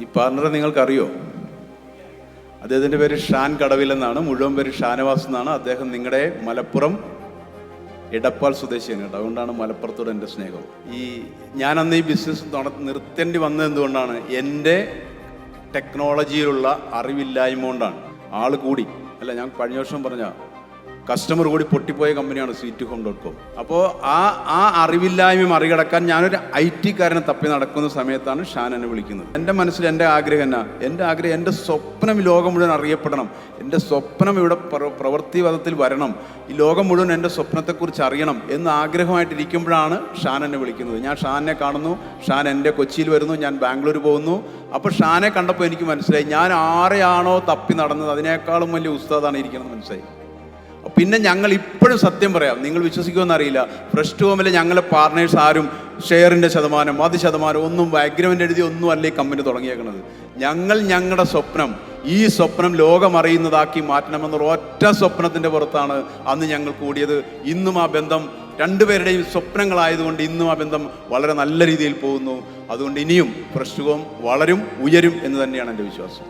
ഈ പാർട്ണറെ നിങ്ങൾക്കറിയോ? അദ്ദേഹത്തിന്റെ പേര് ഷാൻ കടവിൽ എന്നാണ്. മുഴുവൻ പേര് ഷാനവാസ് എന്നാണ്. അദ്ദേഹം നിങ്ങളുടെ മലപ്പുറം എടപ്പാൾ സ്വദേശിയാണ് കേട്ടോ. അതുകൊണ്ടാണ് മലപ്പുറത്തോട് എന്റെ സ്നേഹം. ഈ ഞാൻ അന്ന് ഈ ബിസിനസ് നിർത്തേണ്ടി വന്നത് എന്തുകൊണ്ടാണ്? എന്റെ ടെക്നോളജിയിലുള്ള അറിവില്ലായ്മ കൊണ്ടാണ്. ആൾ കൂടി. അല്ല ഞാൻ കഴിഞ്ഞ വർഷം പറഞ്ഞ കസ്റ്റമർ കൂടി പൊട്ടിപ്പോയ കമ്പനിയാണ് സ്വീറ്റ് ഹോം ഡോട്ട് കോം അപ്പോൾ ആ ആ അറിവില്ലായ്മ മറികടക്കാൻ ഞാനൊരു ഐ ടിക്കാരനെ തപ്പി നടക്കുന്ന സമയത്താണ് ഷാൻ എന്നെ വിളിക്കുന്നത്. എന്റെ മനസ്സിൽ എന്റെ ആഗ്രഹം എന്നാ? എന്റെ ആഗ്രഹം എന്റെ സ്വപ്നം ലോകം മുഴുവൻ അറിയപ്പെടണം. എന്റെ സ്വപ്നം ഇവിടെ പ്രവൃത്തിവാദത്തിൽ വരണം. ഈ ലോകം മുഴുവൻ എന്റെ സ്വപ്നത്തെക്കുറിച്ച് അറിയണം എന്ന് ആഗ്രഹമായിട്ടിരിക്കുമ്പോഴാണ് ഷാൻ എന്നെ വിളിക്കുന്നത്. ഞാൻ ഷാനെ കാണുന്നു ഷാൻ എന്റെ കൊച്ചിയിൽ വരുന്നു ഞാൻ ബാംഗ്ലൂർ പോകുന്നു. അപ്പോൾ ഷാനെ കണ്ടപ്പോൾ എനിക്ക് മനസ്സിലായി ഞാൻ ആരെയാണോ തപ്പി നടന്നത് അതിനേക്കാളും വലിയ ഉസ്താദാണ് ഇരിക്കുന്നത് മനസ്സിലായി? പിന്നെ ഞങ്ങൾ ഇപ്പോഴും സത്യം പറയാം. നിങ്ങൾ വിശ്വസിക്കുമെന്ന് അറിയില്ല. ടു ഹോമിലെ ഞങ്ങളെ പാർട്ട്നേഴ്സ് ആരും ഷെയറിന്റെ ശതമാനം അത് ശതമാനം ഒന്നും അഗ്രിമെന്റ് എഴുതി ഒന്നും അല്ല ഈ കമ്പനി തുടങ്ങിയേക്കുന്നത് ഞങ്ങൾ ഞങ്ങളുടെ സ്വപ്നം ഈ സ്വപ്നം ലോകമറിയുന്നതാക്കി മാറ്റണമെന്നുള്ള ഒറ്റ സ്വപ്നത്തിന്റെ പുറത്താണ് അന്ന് ഞങ്ങൾ കൂടിയത്. ഇന്നും ആ ബന്ധം രണ്ടുപേരുടെയും സ്വപ്നങ്ങളായതുകൊണ്ട് ഇന്നും ആ ബന്ധം വളരെ നല്ല രീതിയിൽ പോകുന്നു. അതുകൊണ്ട് ഇനിയും ഹോം വളരും ഉയരും എന്ന് തന്നെയാണ് എന്റെ വിശ്വാസം.